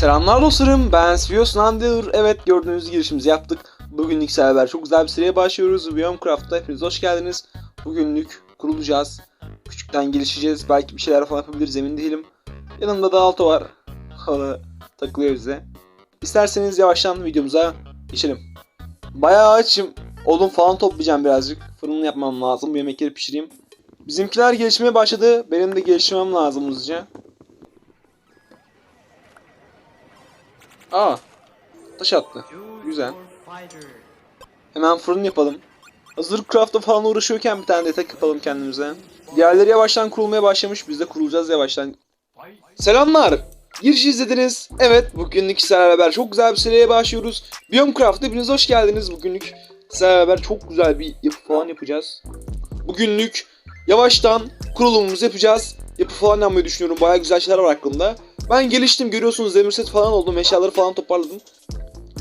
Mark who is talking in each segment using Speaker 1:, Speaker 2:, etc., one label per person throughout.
Speaker 1: Selamlar dostlarım ben Svios Nandır. Evet gördüğünüz girişimizi yaptık. Bugünlük server çok güzel bir seriye başlıyoruz. Biomcraft'ta hepiniz hoş geldiniz. Bugünlük kurulacağız. Küçükten gelişeceğiz. Belki bir şeyler falan yapabiliriz emin değilim. Yanımda da Alto var. Hala takılıyor bize. İsterseniz yavaştan videomuza geçelim. Bayağı açım. Odun falan toplayacağım birazcık. Fırını yapmam lazım. Bu yemekleri pişireyim. Bizimkiler gelişmeye başladı. Benim de gelişmem lazım hızlıca. Aa. Taş attı. Güzel. Hemen fırın yapalım. Hazır craft'la falan uğraşıyorken bir tane de tek yapalım kendimize. Diğerleri yavaştan kurulmaya başlamış. Biz de kurulacağız yavaştan. Selamlar. Giriş izlediniz. Evet bugünlük sizlerle beraber çok güzel bir seriye başlıyoruz. Biomcraft'ta hepiniz hoş geldiniz. Bugünlük sizlerle beraber çok güzel bir yapı falan yapacağız. Bugünlük yavaştan kurulumumuzu yapacağız. Yapı falan yapmayı düşünüyorum. Baya güzel şeyler var aklımda. Ben geliştim görüyorsunuz demir set falan oldum. Eşyaları falan toparladım.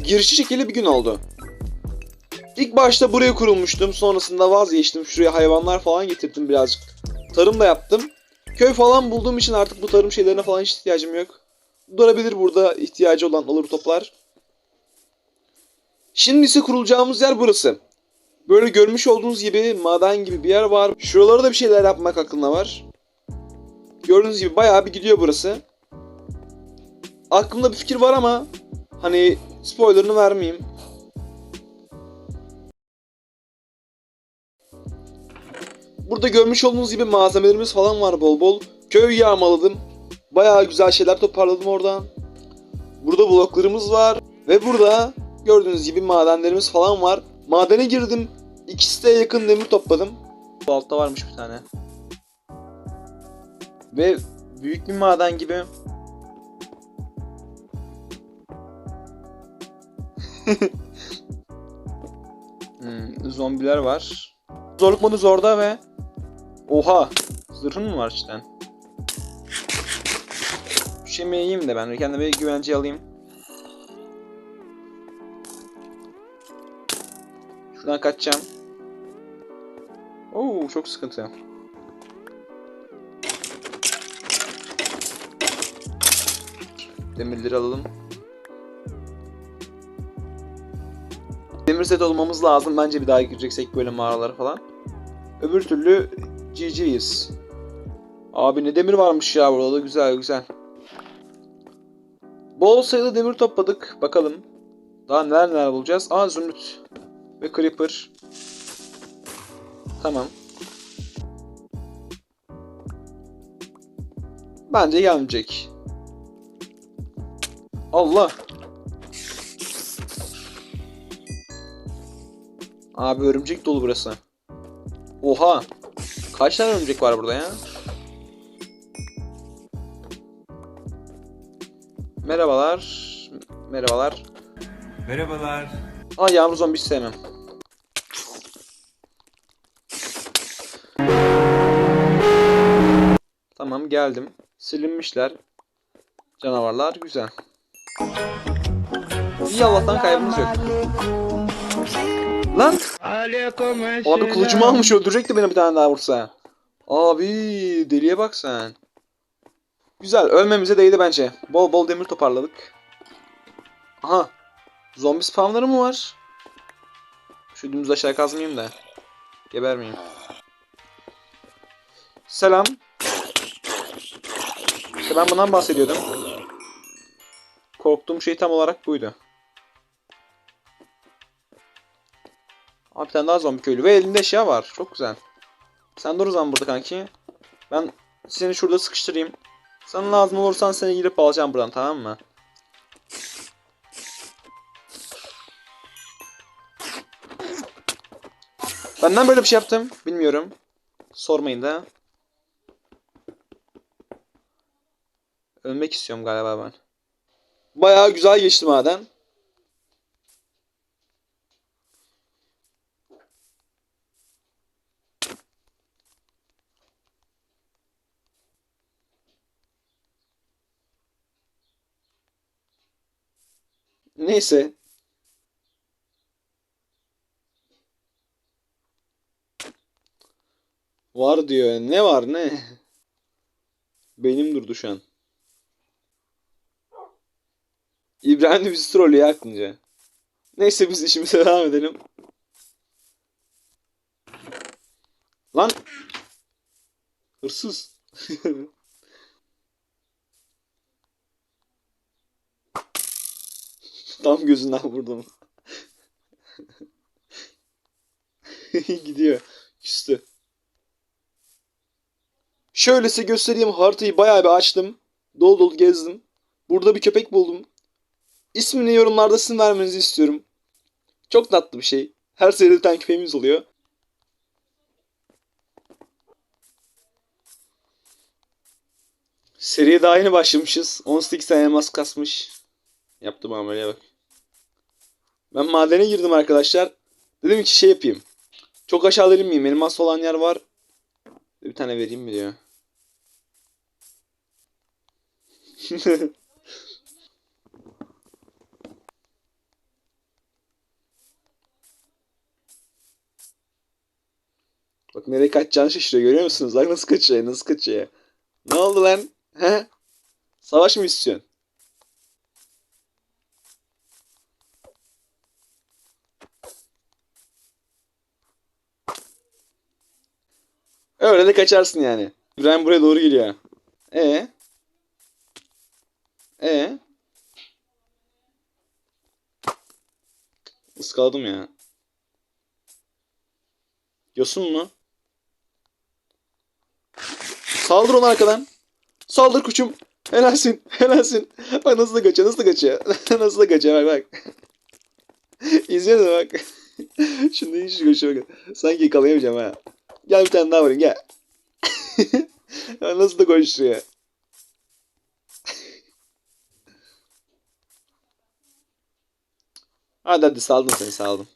Speaker 1: Girişi şekilli bir gün oldu. İlk başta buraya kurulmuştum. Sonrasında vazgeçtim. Şuraya hayvanlar falan getirdim birazcık. Tarım da yaptım. Köy falan bulduğum için artık bu tarım şeylerine falan hiç ihtiyacım yok. Durabilir burada ihtiyacı olan alır toplar. Şimdi ise kurulacağımız yer burası. Böyle görmüş olduğunuz gibi maden gibi bir yer var. Şuralara da bir şeyler yapmak aklımda var. Gördüğünüz gibi bayağı bir gidiyor burası. Aklımda bir fikir var ama hani spoilerını vermeyeyim. Burada görmüş olduğunuz gibi malzemelerimiz falan var bol bol. Köy yağmaladım. Bayağı güzel şeyler toparladım oradan. Burada bloklarımız var. Ve burada gördüğünüz gibi madenlerimiz falan var. Madene girdim. İkisi de yakın demir topladım. Bu altta varmış bir tane. Ve büyük bir maden gibi. hmm, zombiler var. Zorluk modu zorda ve Oha! Zırhın mı var cidden? Şu yemeği yiyeyim de ben kendime bir güvence alayım. Şuradan kaçacağım. Oo çok sıkıntı. Demirleri alalım. Demir set olmamız lazım bence bir daha gireceksek böyle mağaralara falan. Öbür türlü GG'yiz. Abi ne demir varmış ya burada da güzel güzel. Bol sayıda demir topladık. Bakalım. Daha neler neler bulacağız. Aa zümrüt. Ve creeper. Tamam. Bence gelmeyecek. Allah. Abi örümcek dolu burası. Oha. Kaç tane örümcek var burada ya? Merhabalar. Merhabalar.
Speaker 2: Merhabalar.
Speaker 1: Aa yavru zombi sevmem. Tamam geldim. Silinmişler. Canavarlar güzel. İyi Allah'tan kaybımız yok. Lan! Abi kılıcımı almış öldürecekti beni bir tane daha vursa. Abi deliye bak sen. Güzel ölmemize değdi bence. Bol bol demir toparladık. Aha. Zombi spawnları mı var? Şu dümdüz aşağı kazmayayım da. Gebermeyeyim. Selam. İşte ben bundan bahsediyordum. Korktuğum şey tam olarak buydu. Abi bir tane daha zombi köylü ve elinde eşya var. Çok güzel. Sen dur o zaman burada kanki. Ben seni şurada sıkıştırayım. Sana lazım olursan seni girip alacağım buradan tamam mı? Benden böyle bir şey yaptım. Bilmiyorum. Sormayın da. Ölmek istiyorum galiba ben. Bayağı güzel geçti maden. Neyse. Var diyor. Ne var ne? Benim durdu şu an. İbrahim de bizi trollüyor aklınca. Neyse biz işimize devam edelim. Lan! Hırsız. Tam gözünden vurdum. Gidiyor. Küstü. Şöyle size göstereyim haritayı bayağı bir açtım. Dolu dolu gezdim. Burada bir köpek buldum. İsmini yorumlarda sizin vermenizi istiyorum. Çok tatlı bir şey. Her seride bir tane köpeğimiz oluyor. Seriye daha yeni başlamışız. 18 tane elmas kasmış. Yaptım ameleye bak. Ben madene girdim arkadaşlar. Dedim ki şey yapayım. Çok aşağıda inmeyeyim. Elmas olan yer var. Bir tane vereyim mi diyor. Bak nereye kaçacağını şaşırıyor görüyor musunuz? Bak nasıl kaçıyor nasıl kaçıyor. Ne oldu lan? He? Savaş mı istiyorsun? Öyle de kaçarsın yani. İbrahim buraya doğru geliyor. E E Iskaladım ya. Yosun mu? Saldır onu arkadan. Saldır kuçum. Helalsin. Helalsin. Bak nasıl da kaçıyor. Nasıl da kaçıyor. nasıl da kaçıyor. Bak bak. Da bak. Şimdi hiç koşuyor. Sanki yakalayamayacağım ha. Gel bir tane daha vurayım gel. Nasıl da koşuyor. Hadi hadi saldım seni saldım.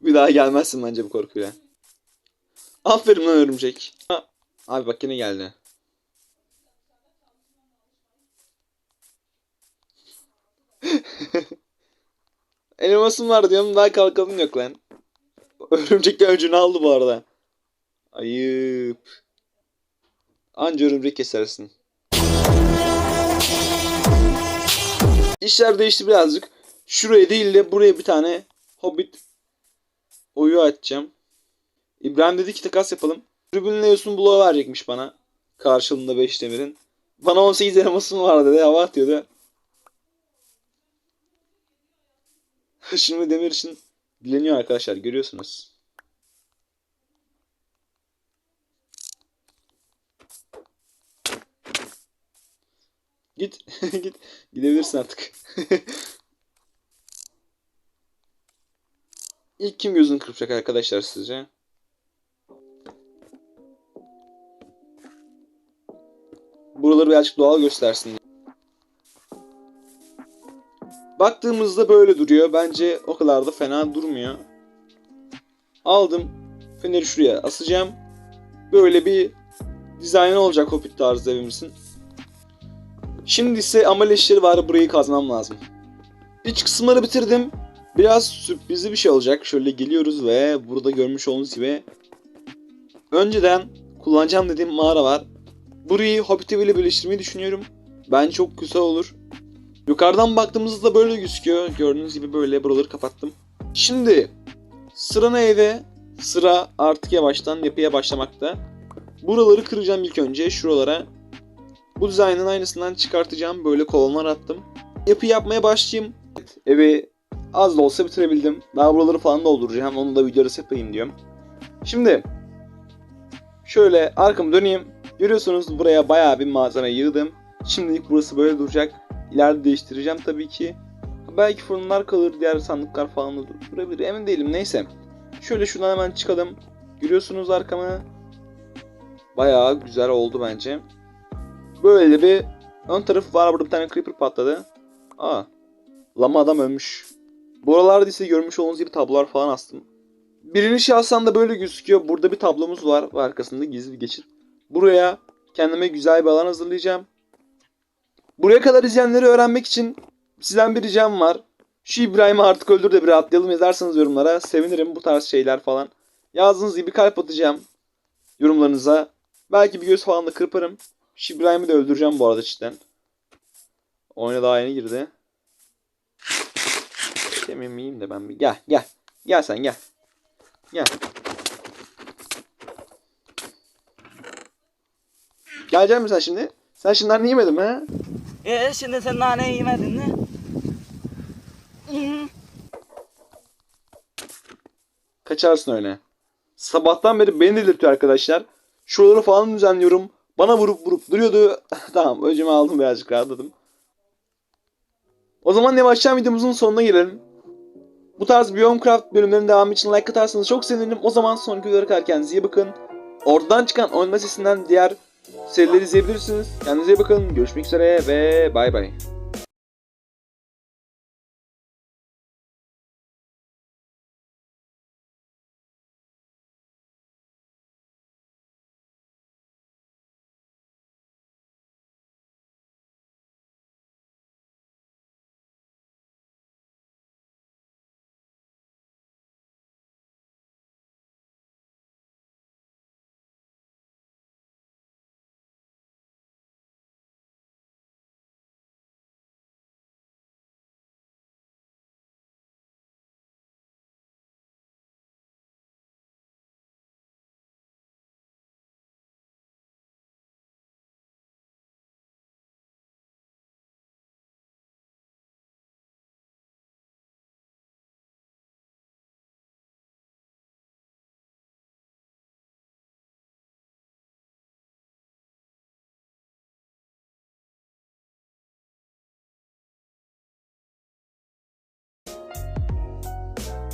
Speaker 1: Bir daha gelmezsin bence bu korkuyla. Aferin lan örümcek. Ha. Abi bak yine geldi. Elmasım var diyorum daha kalkalım yok lan. Örümcek de öcünü aldı bu arada. Ayıp. Anca örümcek kesersin. İşler değişti birazcık. Şuraya değil de buraya bir tane Hobbit oyu açacağım. İbrahim dedi ki takas yapalım. Tribünle yosun bloğu verecekmiş bana. Karşılığında 5 demirin. Bana 18 elmasım var dedi. Hava atıyordu. Şimdi demir için dileniyor arkadaşlar. Görüyorsunuz. Git. Git. Gidebilirsin artık. İlk kim gözünü kırpacak arkadaşlar sizce? Buraları birazcık doğal göstersin. Baktığımızda böyle duruyor. Bence o kadar da fena durmuyor. Aldım. Feneri şuraya asacağım. Böyle bir dizayn olacak Hobbit tarzı evimizin. Şimdi ise amel işleri var. Burayı kazmam lazım. İç kısımları bitirdim. Biraz sürprizli bir şey olacak. Şöyle geliyoruz ve burada görmüş olduğunuz gibi önceden kullanacağım dediğim mağara var. Burayı Hobbit eviyle birleştirmeyi düşünüyorum. Bence çok güzel olur. Yukarıdan baktığımızda böyle gözüküyor. Gördüğünüz gibi böyle buraları kapattım. Şimdi sıra neydi? Sıra artık yavaştan yapıya başlamakta. Buraları kıracağım ilk önce şuralara. Bu dizaynın aynısından çıkartacağım. Böyle kolonlar attım. Yapı yapmaya başlayayım. Evi az da olsa bitirebildim. Daha buraları falan dolduracağım. Onu da videoda yapayım diyorum. Şimdi şöyle arkamı döneyim. Görüyorsunuz buraya bayağı bir malzeme yığdım. Şimdilik burası böyle duracak. İleride değiştireceğim tabii ki. Belki fırınlar kalır, diğer sandıklar falan da durabilir. Emin değilim. Neyse. Şöyle şuradan hemen çıkalım. Görüyorsunuz arkamı. Bayağı güzel oldu bence. Böyle bir ön tarafı var. Burada bir tane creeper patladı. Aa. Lama adam ölmüş. Buralarda ise görmüş olduğunuz gibi tablolar falan astım. Birinci şahsen de böyle gözüküyor. Burada bir tablomuz var. Arkasında gizli bir geçit. Buraya kendime güzel bir alan hazırlayacağım. Buraya kadar izleyenleri öğrenmek için sizden bir ricam var. Şu İbrahim'i artık öldür de bir rahatlayalım yazarsanız yorumlara. Sevinirim bu tarz şeyler falan. Yazdığınız gibi kalp atacağım yorumlarınıza. Belki bir göz falan da kırparım. Şu İbrahim'i de öldüreceğim bu arada cidden. Oyuna daha yeni girdi. Yemeğimi yiyeyim de ben bir. Gel gel. Gel sen gel. Gel. Gelecek misin sen şimdi? Sen anne yemedin mi ha?
Speaker 3: E şimdi sen nane yemedin mi?
Speaker 1: Kaçarsın öyle. Sabahtan beri beni delirtiyor arkadaşlar. Şuraları falan düzenliyorum. Bana vurup vurup duruyordu. tamam öcümü aldım birazcık rahatladım. O zaman yavaştan videomuzun sonuna gelelim. Bu tarz Bioncraft bölümlerinin devamı için like atarsanız çok sevinirim. O zaman sonraki videolara kadar kendinize iyi bakın. Oradan çıkan oynama sesinden diğer serileri izleyebilirsiniz. Kendinize iyi bakın. Görüşmek üzere ve bay bay.